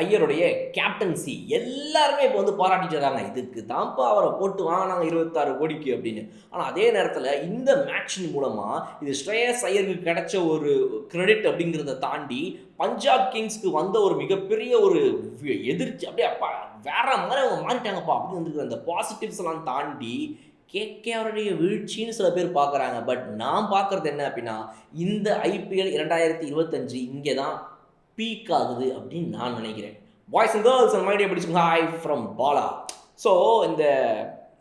ஐயருடைய captaincy எல்லாருமே இப்போ வந்து பாராட்டிட்டு வராங்க இதுக்கு தான்ப்பா அவரை போட்டு வாங்கினாங்க இருபத்தாறு கோடிக்கு அப்படின்னு. ஆனால் அதே நேரத்தில் இந்த மேட்சின் மூலமாக இது ஸ்ரேயஸ் ஐயருக்கு கிடைச்ச ஒரு கிரெடிட் அப்படிங்கிறத தாண்டி பஞ்சாப் கிங்ஸ்க்கு வந்த ஒரு மிகப்பெரிய ஒரு எதிர்ச்சி. அப்படியே அப்பா வேற மாதிரி அவங்க மாறிட்டாங்கப்பா அப்படின்னு வந்துருக்குற அந்த பாசிட்டிவ்ஸ் எல்லாம் தாண்டி கேகேஆருடைய வீழ்ச்சின்னு சில பேர் பார்க்குறாங்க பட் நான் பார்க்குறது என்ன அப்படின்னா இந்த ஐபிஎல் இரண்டாயிரத்தி இருபத்தஞ்சு இங்கே தான் பீக் ஆகுது அப்படின்னு நான் நினைக்கிறேன். பாய்ஸ் அண்ட் கேர்ள்ஸ் அந்த மாதிரி பிடிச்சிங்க ஹாய் ஃப்ரம் பாலா ஸோ இந்த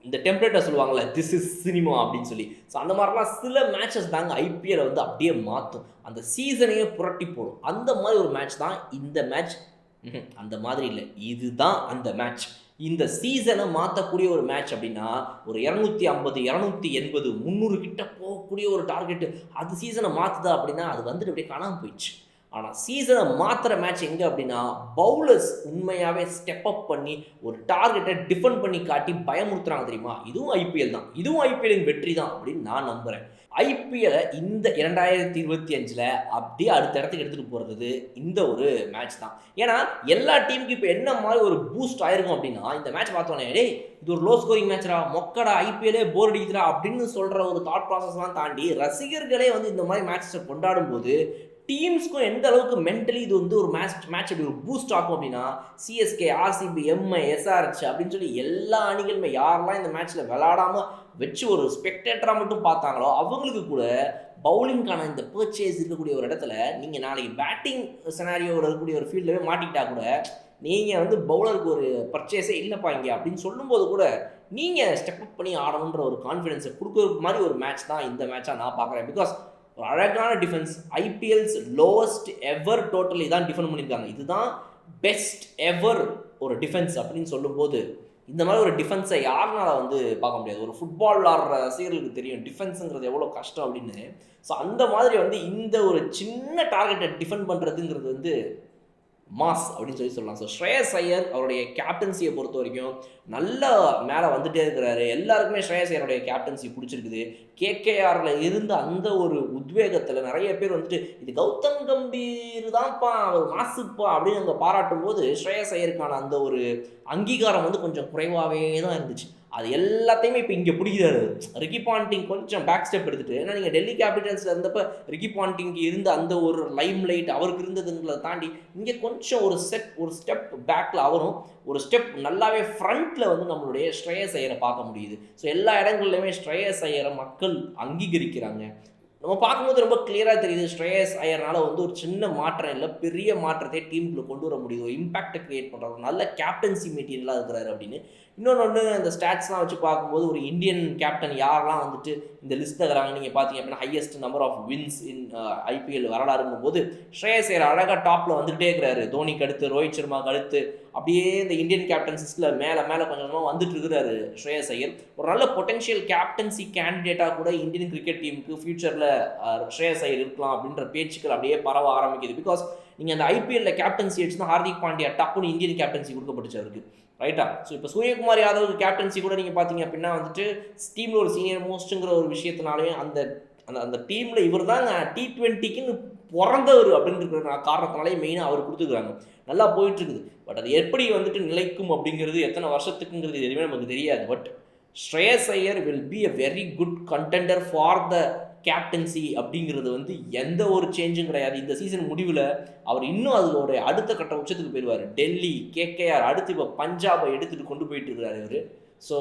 இந்த டெம்ப்ளேட்டை சொல்லுவாங்கள்ல திஸ் இஸ் சினிமா அப்படின்னு சொல்லி. ஸோ அந்த மாதிரிலாம் சில மேட்சஸ் தாங்க ஐபிஎல் வந்து அப்படியே மாற்றும். அந்த சீசனையே புரட்டி போடும். அந்த மாதிரி ஒரு மேட்ச் தான் இந்த மேட்ச் அந்த மாதிரி இல்லை. இதுதான் அந்த மேட்ச் இந்த சீசனை மாற்றக்கூடிய ஒரு மேட்ச் அப்படின்னா ஒரு இரநூத்தி ஐம்பது இரநூத்தி எண்பது முந்நூறு கிட்ட போகக்கூடிய ஒரு டார்கெட்டு அது சீசனை மாற்றுதா அப்படின்னா அது வந்துட்டு அப்படியே காணாமல் போயிடுச்சு. ஆனால் சீசனை மாத்திர மேட்ச் எங்கே அப்படின்னா பவுலர்ஸ் உண்மையாகவே ஸ்டெப் அப் பண்ணி ஒரு டார்கெட்டை டிஃபெண்ட் பண்ணி காட்டி பயமுறுத்துறாங்க தெரியுமா? இதுவும் ஐபிஎல் தான். இதுவும் ஐபிஎல்லின் வெற்றி தான் அப்படின்னு நான் நம்புகிறேன் ஐபிஎலை இந்த இரண்டாயிரத்தி இருபத்தி அஞ்சில் அப்படியே அடுத்த இடத்துக்கு எடுத்துகிட்டு போகிறது இந்த ஒரு மேட்ச் தான். ஏன்னா எல்லா டீமுக்கு இப்போ என்ன மாதிரி ஒரு பூஸ்ட் ஆயிருக்கும் அப்படின்னா இந்த மேட்ச் பார்த்தோன்னே டேய் இது ஒரு லோ ஸ்கோரிங் மேட்ச்ரா மொக்கடா ஐபிஎல்லே போர் அடிக்கிறா அப்படின்னு சொல்கிற ஒரு தாட் ப்ராசஸ்லாம் தாண்டி ரசிகர்களே வந்து இந்த மாதிரி மேட்சஸை கொண்டாடும் போது டீம்ஸ்க்கும் எந்த அளவுக்கு மென்டலி இது வந்து ஒரு மேட்ச் மேட்ச் அப்படி ஒரு பூஸ்ட் ஆகும் அப்படின்னா சிஎஸ்கே ஆர்சிபி எம்ஐ எஸ்ஆர்ஹெச் அப்படின்னு சொல்லி எல்லா அணிகளுமே யாரெல்லாம் இந்த மேட்ச்சில் விளாடாமல் வச்சு ஒரு ஸ்பெக்டேட்டராக மட்டும் பார்த்தாங்களோ அவங்களுக்கு கூட பவுலிங்கான இந்த பர்ச்சேஸ் இருக்கக்கூடிய ஒரு இடத்துல நீங்கள் நாளைக்கு பேட்டிங் சினாரியோவில் இருக்கக்கூடிய ஒரு ஃபீல்டில் மாட்டிக்கிட்டா கூட நீங்கள் வந்து பவுலருக்கு ஒரு பர்ச்சேஸே இல்லைப்பா இங்கே அப்படின்னு சொல்லும்போது கூட நீங்கள் ஸ்டெப் அப் பண்ணி ஆடணுன்ற ஒரு கான்ஃபிடென்ஸை கொடுக்குற மாதிரி ஒரு மேட்ச் தான் இந்த மேட்சாக நான் பார்க்குறேன். பிகாஸ் ஒரு அழகான defence IPL's lowest ever total இதான் டிஃபெண்ட் பண்ணியிருக்காங்க. இதுதான் பெஸ்ட் எவர் ஒரு டிஃபென்ஸ் அப்படின்னு சொல்லும்போது இந்த மாதிரி ஒரு டிஃபென்ஸை யாருனால வந்து பார்க்க முடியாது. ஒரு ஃபுட்பால் விளாடுற ரசிகர்களுக்கு தெரியும். டிஃபென்ஸுங்கிறது எவ்வளோ கஷ்டம் அப்படின்னு. ஸோ அந்த மாதிரி வந்து இந்த ஒரு சின்ன டார்கெட்டை டிஃபெண்ட் பண்ணுறதுங்கிறது வந்து மாஸ் அப்படின்னு சொல்லி சொல்லலாம். ஸோ ஸ்ரேயஸ் ஐயர் அவருடைய கேப்டன்சியை பொறுத்த வரைக்கும் நல்ல மேலே வந்துட்டே இருக்கிறாரு. எல்லாருக்குமே ஸ்ரேயஸ் ஐயருடைய கேப்டன்சி பிடிச்சிருக்குது. கேகேஆரில் இருந்த அந்த ஒரு உத்வேகத்தில் நிறைய பேர் வந்துட்டு இது கௌதம் கம்பீர் தான்ப்பா அவர் மாசுப்பா அப்படின்னு அங்கே பாராட்டும் போது ஸ்ரேயஸ் ஐயருக்கான அந்த ஒரு அங்கீகாரம் வந்து கொஞ்சம் குறைவாகவே தான் இருந்துச்சு. அது எல்லாத்தையுமே இப்போ இங்கே பிடிக்கிறாரு. ரிக்கி பாண்டிங் கொஞ்சம் பேக் ஸ்டெப் எடுத்துட்டு ஏன்னா நீங்கள் டெல்லி கேபிட்டல்ஸில் இருந்தப்போ ரிக்கி பாண்டிங்க்கு இருந்த அந்த ஒரு லைம் லைட் அவருக்கு இருந்ததுங்கிறத தாண்டி இங்கே கொஞ்சம் ஒரு செட் ஒரு ஸ்டெப் பேக்கில் அவரும் ஒரு ஸ்டெப் நல்லாவே ஃப்ரண்ட்டில் வந்து நம்மளுடைய ஸ்ட்ரேயஸ் ஐயரை பார்க்க முடியுது. ஸோ எல்லா இடங்கள்லையுமே ஸ்ட்ரேயஸ் ஐயரை மக்கள் அங்கீகரிக்கிறாங்க. நம்ம பார்க்கும்போது ரொம்ப கிளியராக தெரியுது. ஸ்ட்ரேயஸ் ஐயர்னால வந்து ஒரு சின்ன மாற்றம் இல்லை. பெரிய மாற்றத்தை டீமுக்குள்ளே கொண்டு வர முடியுது. இம்பாக்டை கிரியேட் பண்ணுறாரு நல்ல கேப்டன்சி மெட்டீரியலாக இருக்கிறாரு அப்படின்னு. இன்னொன்று ஒன்று அந்த ஸ்டாட்ஸ்லாம் வச்சு பார்க்கும்போது ஒரு இந்தியன் கேப்டன் யாரெல்லாம் வந்துட்டு இந்த லிஸ்ட்டில் இருக்கிறாங்க? நீங்கள் பார்த்தீங்க அப்படின்னா highest number of wins in IPL வரலாறுங்கும் போது ஸ்ரேயஸ் ஐயர் அழகாக டாப்பில் வந்துகிட்டே இருக்கிறாரு. தோனிக்கு அடுத்து ரோஹித் சர்மாவுக்கு அடுத்து. அப்படியே இந்த இந்தியன் கேப்டன்சிஸில் மேலே மேலே கொஞ்சம் கொஞ்சமாக வந்துட்டு இருக்கிறாரு ஸ்ரேயஸ் ஐயர். ஒரு நல்ல பொட்டன்ஷியல் கேப்டன்சி கேண்டிடேட்டாக கூட இந்தியன் கிரிக்கெட் டீமுக்கு ஃபியூச்சரில் ஸ்ரேயஸ் ஐயர் இருக்கலாம் அப்படின்ற பேச்சுக்கள் அப்படியே பரவ ஆரம்பிக்குது. பிகாஸ் நீங்கள் அந்த ஐபிஎல்ல கேப்டன்சி வச்சு தான் ஹார்திக் பாண்டியா டப்புன்னு இந்தியன் கேப்டன்சி கொடுக்கப்பட்டுச்சு அவருக்கு. ரைட்டா ஸோ இப்போ சூரியகுமார் யாதவ் கேப்டன்சி கூட நீங்கள் பார்த்தீங்க அப்படின்னா வந்துட்டு டீமில் ஒரு சீனியர் மோஸ்ட்டுங்கிற ஒரு விஷயத்தினாலையும் அந்த அந்த அந்த டீமில் இவர் தான் டி ட்வெண்ட்டிக்குன்னு பிறந்தவர் அப்படின்னு இருக்கிற காரணத்தினாலே மெயினாக அவர் கொடுத்துக்கிறாங்க நல்லா போயிட்டுருக்குது. பட் அது எப்படி வந்துட்டு நிலைக்கும் அப்படிங்கிறது எத்தனை வருஷத்துக்குங்கிறது எதுவுமே நமக்கு தெரியாது. But Shreyas Iyer will be a very good contender for the captaincy அப்படிங்கிறது வந்து எந்த ஒரு சேஞ்சும் கிடையாது. இந்த சீசன் முடிவில் அவர் இன்னும் அது ஒரு அடுத்த கட்ட உச்சத்துக்கு போயிடுவார். டெல்லி கேகேஆர் அடுத்து இப்போ பஞ்சாபை எடுத்துகிட்டு கொண்டு போயிட்டு இருக்கிறார் இவர். ஸோ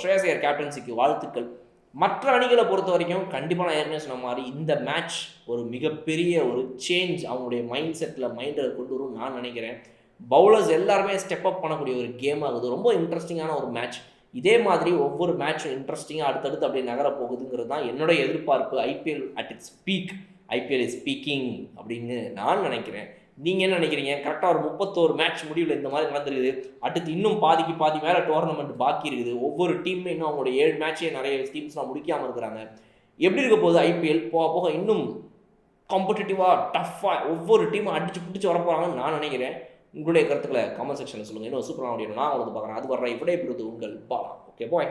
ஸ்ரேயஸ் கேப்டன்சிக்கு வாழ்த்துக்கள். மற்ற அணிகளை பொறுத்த வரைக்கும் கண்டிப்பாக நான் ஏற்கனவே சொன்ன மாதிரி இந்த மேட்ச் ஒரு மிகப்பெரிய ஒரு சேஞ்ச் அவங்களுடைய மைண்ட் செட்டில் மைண்டில் கொண்டு வரும் நான் நினைக்கிறேன். பவுலர்ஸ் எல்லாருமே ஸ்டெப் அப் பண்ணக்கூடிய ஒரு கேம் ஆகுது. ரொம்ப இன்ட்ரெஸ்டிங்கான ஒரு மேட்ச் இதே மாதிரி ஒவ்வொரு மேட்சும் இன்ட்ரெஸ்டிங்காக அடுத்தடுத்து அப்படி நகர போகுதுங்கிறது தான் என்னுடைய எதிர்பார்ப்பு. IPL at its peak IPL is speaking அப்படின்னு நான் நினைக்கிறேன். நீங்கள் என்ன நினைக்கிறீங்க? கரெக்டாக ஒரு முப்பத்தோரு மேட்ச் முடிவில் இந்த மாதிரி நடந்திருக்குது. அடுத்து இன்னும் பாதிக்கு பாதி மேலே டோர்னமெண்ட் பாக்கி இருக்குது. ஒவ்வொரு டீமுமே இன்னும் அவங்களோட ஏழு மேட்சே நிறைய டீம்ஸ்லாம் முடிக்காமல் இருக்கிறாங்க. எப்படி இருக்க போகுது ஐபிஎல் போக போக இன்னும் காம்படிட்டிவாக டஃப்பாக ஒவ்வொரு டீமும் அடித்து பிடிச்சி வர போகிறாங்கன்னு நான் நினைக்கிறேன். உங்களுடைய கருத்துக்களை கமெண்ட் செக்ஷனில் சொல்லுங்கள் இன்னும் சூப்பராக முடியும் நான் வந்து பார்க்குறேன். அது வர்ற இப்படியே இப்படி உங்கள் பாலா. Okay bye